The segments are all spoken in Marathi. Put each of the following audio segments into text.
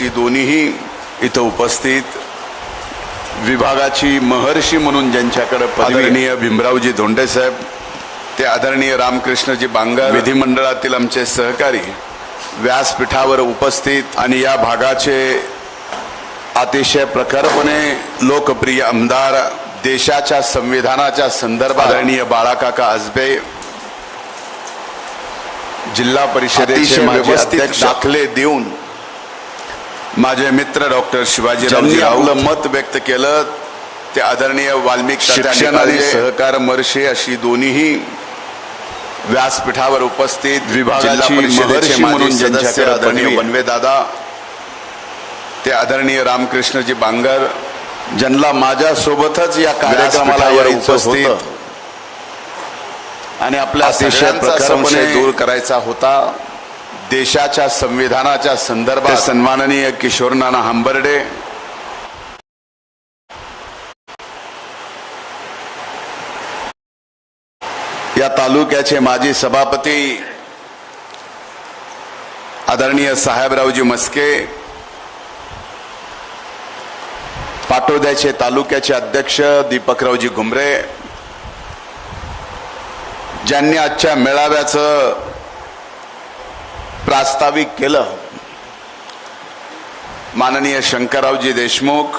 अशी दोन्हीही इथं उपस्थित विभागाची महर्षी म्हणून ज्यांच्याकडे आदरणीय भीमरावजी धोंडे साहेब ते आदरणीय रामकृष्णजी बांगर विधिमंडळातील आमचे सहकारी व्यासपीठावर उपस्थित आणि या भागाचे अतिशय प्रखरपणे लोकप्रिय आमदार देशाच्या संविधानाच्या संदर्भात आदरणीय बाळाकाका आजबे जिल्हा परिषदेचे दाखले देऊन माझे मित्र डॉक्टर शिवाजीरावजी आपलं मत व्यक्त केलं ते आदरणीय वाल्मिक शिक्षण आणि सहकार महर्षी अशी दोन्हीही व्यासपीठावर उपस्थित माजी म्हणून सदस्य ज्यांच्याकडे आदरणीय बनवे. बनवे दादा ते आदरणीय रामकृष्णजी बांगर ज्यांना माझ्यासोबतच या कार्यक्रमाला उपस्थित. आणि आपल्या अतिशय दूर करायचा होता. देशाच्या संविधानाच्या संदर्भात सन्माननीय किशोर नाना हंबर्डे. या तालुक्याचे माजी सभापती आदरणीय साहेबरावजी मस्के पाटोद्याचे तालुक्याचे अध्यक्ष दीपकरावजी घुमरे ज्यांनी आजच्या मेळाव्याचं प्रास्ताविक केलं. माननीय शंकररावजी देशमुख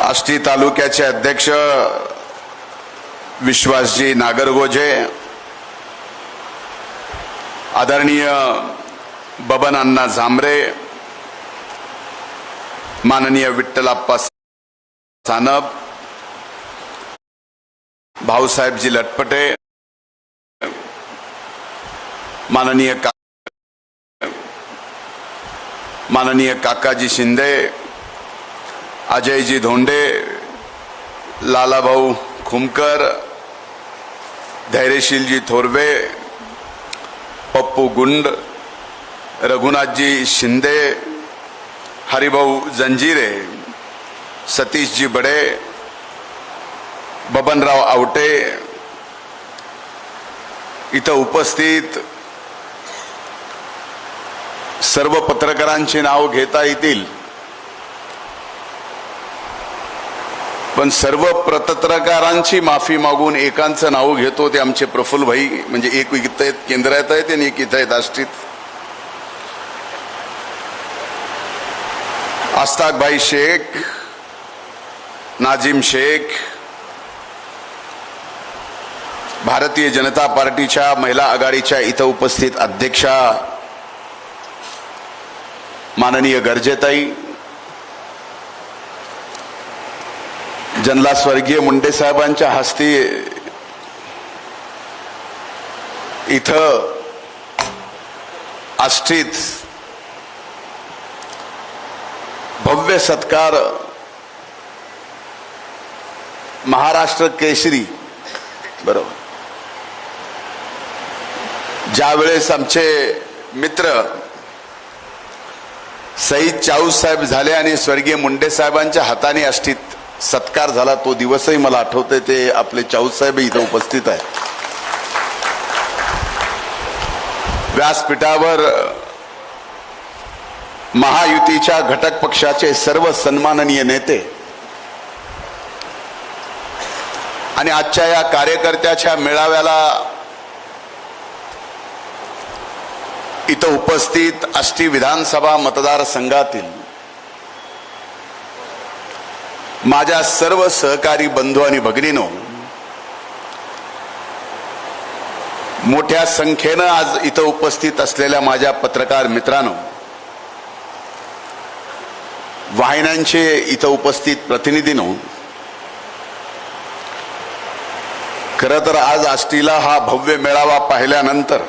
आष्टी तालुक्याचे अध्यक्ष विश्वासजी नागरगोजे आदरणीय बबन अण्णा झांबरे माननीय विठ्ठलाप्पा सानप भाऊसाहेबजी लटपटे माननीय का माननीय काकाजी शिंदे अजयजी धोंडे लालाभाऊ खुमकर धैर्यशीलजी थोरवे पप्पू गुंड रघुनाथजी शिंदे हरिभाऊ जंजिरे सतीशजी बडे बबनराव आवटे इथं उपस्थित सर्व पत्रकारांची नाव घेता येतील. पण सर्व पत्रकारांची माफी मागून एकांचं नाव घेतो ते आमचे प्रफुल्ल भाई म्हणजे एक इथं आहेत केंद्रात आहेत आणि एक इथं आहेत आष्टीत. आस्ताक भाई शेख नाझिम शेख भारतीय जनता पार्टीच्या महिला आघाडीच्या इथं उपस्थित अध्यक्षा माननीय गर्जेताई जनला स्वर्गीय मुंडे साहेबांच्या हस्ते इथं आष्टीत भव्य सत्कार महाराष्ट्र केसरी बरोबर. ज्यावेळेस आमचे मित्र सईद चाऊस साहेब झाले आणि स्वर्गीय मुंडे साहेबांच्या हाताने अष्टीत सत्कार झाला. तो दिवसही मला आठवते ते आपले चाऊस साहेब इथं उपस्थित आहे व्यासपीठावर महायुतीच्या घटक पक्षाचे सर्व सन्माननीय नेते आणि आजच्या या कार्यकर्त्याच्या मेळाव्याला इथं उपस्थित आष्टी विधानसभा मतदारसंघातील माझ्या सर्व सहकारी बंधू आणि भगिनीनो मोठ्या संख्येनं आज इथं उपस्थित असलेल्या माझ्या पत्रकार मित्रांनो वाहिन्यांचे इथं उपस्थित प्रतिनिधीनो खरं तर आज आष्टीला हा भव्य मेळावा पाहिल्यानंतर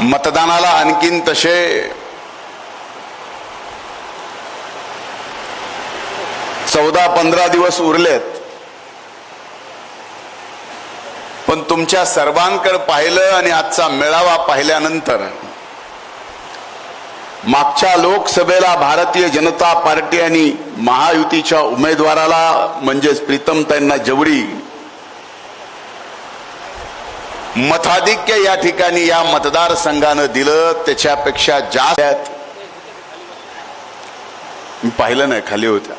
मतदानाला आणखीन तसे चौदा पंधरा दिवस उरलेत. पण तुमच्या सर्वांकडे पाहिलं आणि आजचा मेळावा पाहिल्यानंतर मागच्या लोकसभेला भारतीय जनता पार्टी आणि महायुतीच्या उमेदवाराला म्हणजेच प्रीतम त्यांना जवळी मताधिक्य या ठिकाणी या मतदारसंघानं दिलं त्याच्यापेक्षा जास्त. मी पाहिलं नाही खाली होत्या.